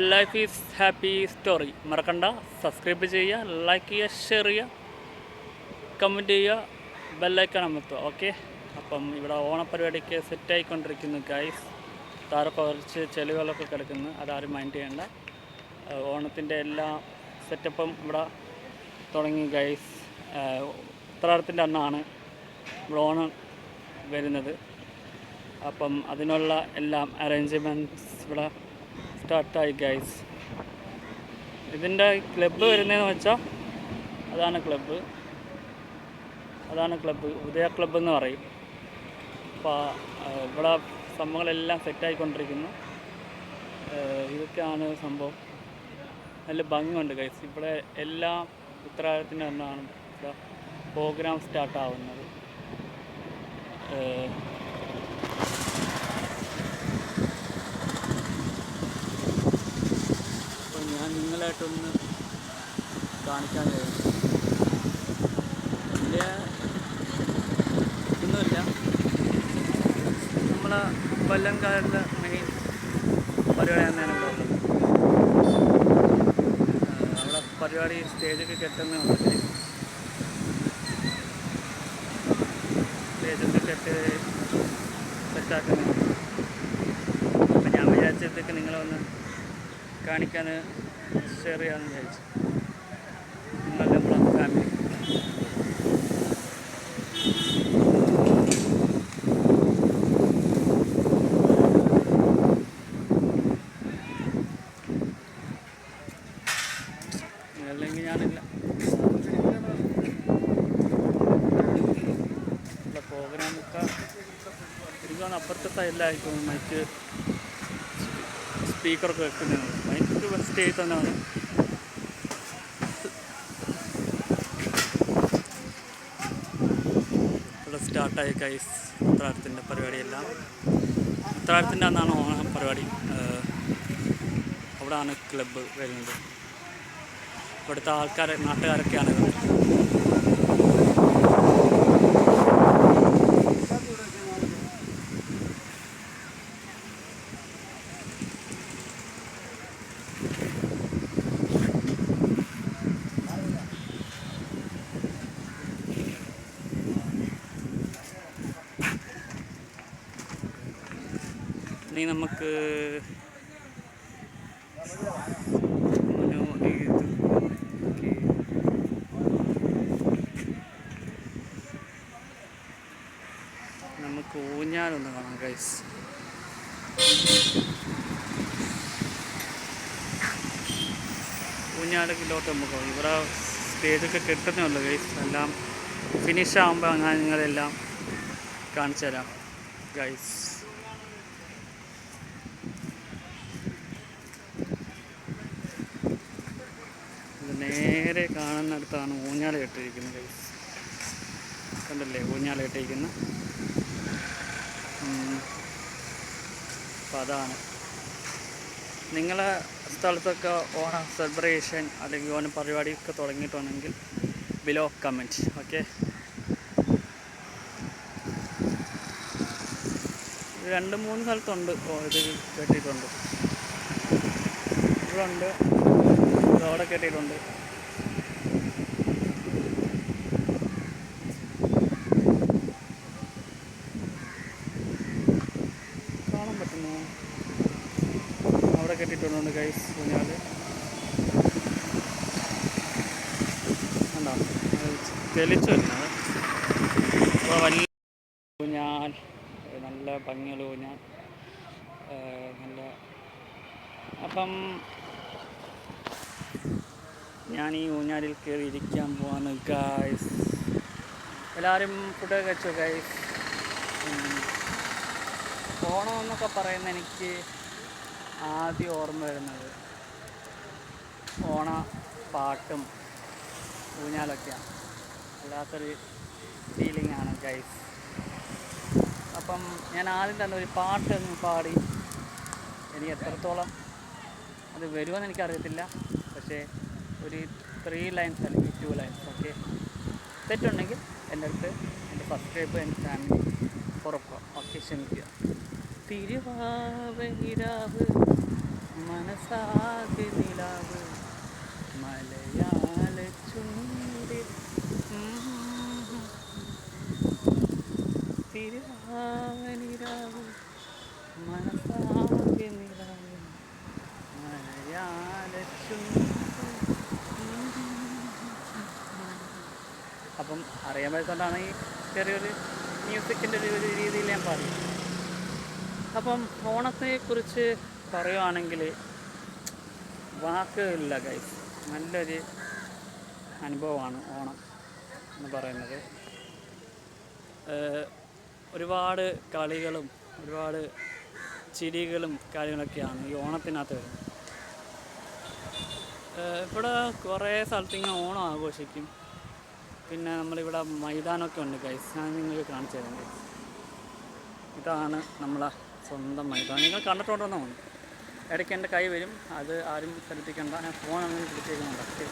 Life is happy story മറക്കണ്ട. Subscribe ചെയ്യുക like ചെയ്യുക ഷെയർ ചെയ്യുക കമന്റ് ചെയ്യുക ബെല്ലൈക്കൺ അമർത്തുക ഓക്കെ അപ്പം ഇവിടെ ഓണപ്പരിപാടിക്ക് സെറ്റായിക്കൊണ്ടിരിക്കുന്നു ഗൈസ് താറ കുറച്ച് ചെളികളൊക്കെ കിടക്കുന്നു. അതാരും മൈൻഡ് ചെയ്യേണ്ട. ഓണത്തിന്റെ എല്ലാ സെറ്റപ്പും ഇവിടെ തുടങ്ങി ഗൈസ് ഉത്രാടത്തിന്റെ അന്നാണ് ഇവിടെ ഓണം വരുന്നത്. അപ്പം അതിനുള്ള എല്ലാം അറേഞ്ച്മെന്റ്സ് ഇവിടെ സ്റ്റാർട്ടായി ഗൈസ് ഇതിന്റെ ക്ലബ്ബ് വരുന്നതെന്ന് വെച്ചാൽ അതാണ് ക്ലബ്ബ് അതാണ് ക്ലബ്ബ് ഉദയ ക്ലബ്ബ് എന്ന് പറയും. അപ്പോൾ ഇവിടെ സംഭവങ്ങളെല്ലാം സെറ്റായിക്കൊണ്ടിരിക്കുന്നു ഇതൊക്കെയാണ് സംഭവം. നല്ല ഭംഗിയുണ്ട് ഗൈസ് ഇവിടെ എല്ലാം ഉത്തരവാദിത്തത്തിന്റെ അന്നാണ് പ്രോഗ്രാം സ്റ്റാർട്ടാവുന്നത് ഏഹ് അപ്പോൾ ഞാൻ നിങ്ങളായിട്ടൊന്ന് കാണിക്കാൻ കഴിയും. ഒന്നുമില്ല നമ്മളെ കൊല്ലംകാരുടെ മെയിൻ പരിപാടി തന്നെയാണ് അവിടെ പരിപാടി സ്റ്റേജൊക്കെ കെട്ടുന്നേ ഉള്ളൂ സ്റ്റേജൊക്കെ കെട്ട് സെറ്റാക്കുന്നു അപ്പം ഞാൻ വിചാരിച്ചതൊക്കെ നിങ്ങളൊന്ന് കാണിക്കാൻ ഷെയർ ചെയ്യാമെന്ന് വിചാരിച്ചു. നിങ്ങളുടെ നമ്മളെ ഫാമിലി അല്ലെങ്കിൽ ഞാനില്ല. പ്രോഗ്രാമൊക്കെ എനിക്ക് അപ്പുറത്തെ സൈഡിലായിരിക്കും മൈക്ക് സ്പീക്കറൊക്കെ വെക്കുന്നത് മൈക്ക് സ്റ്റേജ് തന്നെയാണ്. ഇവിടെ സ്റ്റാർട്ടായി കൈസ് ഉത്രാടത്തിന്റെ പരിപാടിയെല്ലാം. ഉത്രാടത്തിന്റെ അന്നാണ് ഓണ പരിപാടി. അവിടെയാണ് ക്ലബ്ബ് വരുന്നത്. ഇവിടുത്തെ ആൾക്കാർ നാട്ടുകാരൊക്കെയാണ് ഇത് ഇനി നമുക്ക്. നമുക്ക് ഊഞ്ഞാലൊന്ന് കാണാം ഗൈസ് ഊഞ്ഞാലൊക്കെ നമുക്ക് ഇവിടെ സ്റ്റേജൊക്കെ കെട്ടുന്നേ ഉള്ളൂ ഗൈസ് എല്ലാം ഫിനിഷ് ആകുമ്പോൾ ഞാൻ നിങ്ങളെല്ലാം കാണിച്ചു തരാം ഗൈസ് ഇത് നേരെ കാണുന്നിടത്താണ് ഊഞ്ഞാല കെട്ടിരിക്കുന്നത് കണ്ടല്ലേ? ഊഞ്ഞാല കെട്ടിരിക്കുന്ന അപ്പം അതാണ്. നിങ്ങളെ സ്ഥലത്തൊക്കെ ഓണ സെലിബ്രേഷൻ അല്ലെങ്കിൽ ഓണ പരിപാടിയൊക്കെ തുടങ്ങിയിട്ടുണ്ടെങ്കിൽ ബിലോ കമന്റ് ഓക്കെ രണ്ട് മൂന്ന് സ്ഥലത്തുണ്ട്. ഓ, ഇത് കെട്ടിയിട്ടുണ്ട്. ഇവിടെ ഉണ്ട് അവിടെ കെട്ടിയിട്ടുണ്ട്. പറ്റുന്നു അവിടെ കെട്ടിയിട്ടുണ്ട് ഗൈസ് ഊഞ്ഞാൽ കണ്ടോ? തെളിച്ചു വരുന്നത് നല്ല ഭംഗിയുള്ള ഊഞ്ഞാൽ നല്ല അപ്പം ഞാൻ ഈ ഊഞ്ഞാലിൽ കയറി ഇരിക്കാൻ പോവാണ് ഗായ്സ് എല്ലാവരും ഫുഡൊക്കെ കഴിച്ചോ ഗായ്സ് ഓണം എന്നൊക്കെ പറയുന്ന എനിക്ക് ആദ്യം ഓർമ്മ വരുന്നത് ഓണ പാട്ടും ഊഞ്ഞാലൊക്കെയാണ്. വല്ലാത്തൊരു ഫീലിംഗ് ആണ് ഗൈസ് അപ്പം ഞാൻ ആദ്യം തന്നെ ഒരു പാട്ട് ഒന്ന് പാടി. എനിക്ക് എത്രത്തോളം അത് വരുമെന്ന് എനിക്കറിയത്തില്ല. പക്ഷേ ഒരു ത്രീ ലൈൻസ് അല്ലെങ്കിൽ ടു ലൈൻസ് ഓക്കെ തെറ്റുണ്ടെങ്കിൽ എന്റെ അടുത്ത് എന്റെ സബ്സ്ക്രൈബ് എന്റെ ഫാമിലി ഉറപ്പാണ് ഓക്കെ ക്ഷമിക്കുക. തിരുവാവയിരാവ് മനസ്സാകെ നിലാവ് മലയാള ചുണ്ടി തിരുവാവനിരാവ് മനസ്സാകെ നിലാവ് മലയാള ചുണ്ടി അപ്പം അറിയാൻ പറ്റാണ് ഈ ചെറിയൊരു മ്യൂസിക്കിന്റെ ഒരു രീതിയിൽ ഞാൻ പാടി അപ്പം ഓണത്തെക്കുറിച്ച് പറയുവാണെങ്കിൽ വാക്കുകളില്ല ഗൈസ് നല്ലൊരു അനുഭവമാണ് ഓണം എന്ന് പറയുന്നത്. ഒരുപാട് കളികളും ഒരുപാട് ചിരികളും കാര്യങ്ങളൊക്കെയാണ് ഈ ഓണത്തിനകത്ത് വരുന്നത്. ഇവിടെ കുറേ സ്ഥലത്ത് ഇങ്ങനെ ഓണം ആഘോഷിക്കും. പിന്നെ നമ്മളിവിടെ മൈതാനമൊക്കെ ഉണ്ട് ഗൈസ് ഞാൻ നിങ്ങൾക്ക് കാണിച്ചു തരാം ഗൈസ് ഇതാണ് നമ്മളെ സ്വന്തം മൈതാനം. നിങ്ങൾ കണ്ടിട്ടുണ്ടെന്ന്? തോന്നുന്നു ഇടയ്ക്ക് എന്റെ കൈ വരും. അത് ആരും ശ്രദ്ധിക്കണ്ട. ഞാൻ ഫോൺ അങ്ങനെ പിടിച്ചേക്കുന്നുണ്ട്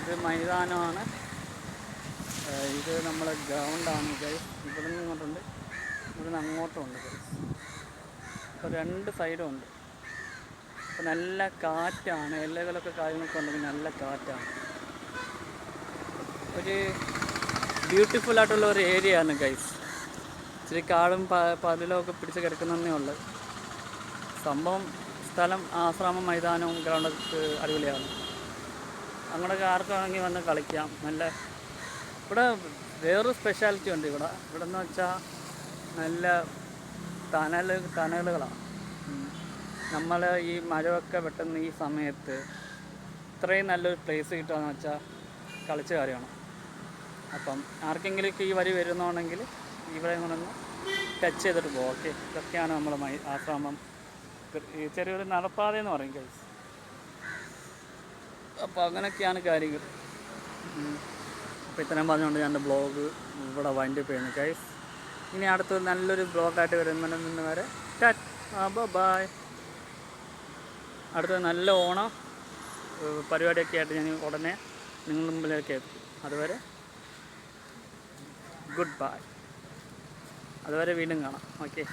ഇത് മൈതാനമാണ്. ഇത് നമ്മളെ ഗ്രൗണ്ടാണ് ഗൈസ് ഇവിടെ നിന്ന് ഇങ്ങോട്ടുണ്ട്. ഇവിടെ നിന്ന് അങ്ങോട്ടും ഉണ്ട് ഗൈസ് അപ്പോൾ രണ്ട് സൈഡും ഉണ്ട്. നല്ല കാറ്റാണ്. എല്ലകളൊക്കെ കാര്യങ്ങളൊക്കെ ഉണ്ടെങ്കിൽ നല്ല കാറ്റാണ്. ഒരു ബ്യൂട്ടിഫുൾ ആയിട്ടുള്ള ഒരു ഏരിയ ആണ് ഗൈസ് ഇച്ചിരി കാടും പതിലൊക്കെ പിടിച്ച് കിടക്കുന്നതേ ഉള്ളത് സംഭവം സ്ഥലം ആശ്രാമ മൈതാനവും ഗ്രൗണ്ടൊക്കെ അടിപൊളിയാണ്. അങ്ങോട്ടൊക്കെ ആർക്കാണെങ്കിൽ വന്ന് കളിക്കാം. നല്ല ഇവിടെ വേറൊരു സ്പെഷ്യാലിറ്റി ഉണ്ട് ഇവിടെ. ഇവിടെ എന്ന് വെച്ചാൽ നല്ല തണൽ തണലുകളാണ് നമ്മൾ ഈ മഴയൊക്കെ പെട്ടെന്ന് ഈ സമയത്ത് ഇത്രയും നല്ലൊരു പ്ലേസ് കിട്ടുകയെന്ന് വെച്ചാൽ കളിച്ച കാര്യമാണ്. അപ്പം ആർക്കെങ്കിലും ഈ വരി വരുന്നുണ്ടെങ്കിൽ ഇവിടെ കൊണ്ടൊന്ന് ടച്ച് ചെയ്തിട്ട് പോകും ഓക്കെ ഇതൊക്കെയാണ് നമ്മൾ മൈ ആശ്രമം. ഈ ചെറിയൊരു നടപ്പാത എന്ന് പറയും കൈസ് അപ്പോൾ അങ്ങനെയൊക്കെയാണ് കാര്യങ്ങൾ. അപ്പോൾ ഇത്രയും പറഞ്ഞുകൊണ്ട് ഞാൻ ബ്ലോഗ് ഇവിടെ വൈൻഡ് അപ്പ് ചെയ്യുന്നു കൈസ് ഇനി അടുത്ത് നല്ലൊരു ബ്ലോഗായിട്ട് വരുന്നതിൽ നിന്ന് വരെ ടാറ്റ് ബായ് അടുത്ത നല്ല ഓണം പരിപാടിയൊക്കെ ആയിട്ട് ഞാൻ ഉടനെ നിങ്ങളുടെ മുമ്പിലേക്ക് എത്തും. അതുവരെ ഗുഡ് ബൈ അതുവരെ വീണ്ടും കാണാം. ഓക്കെ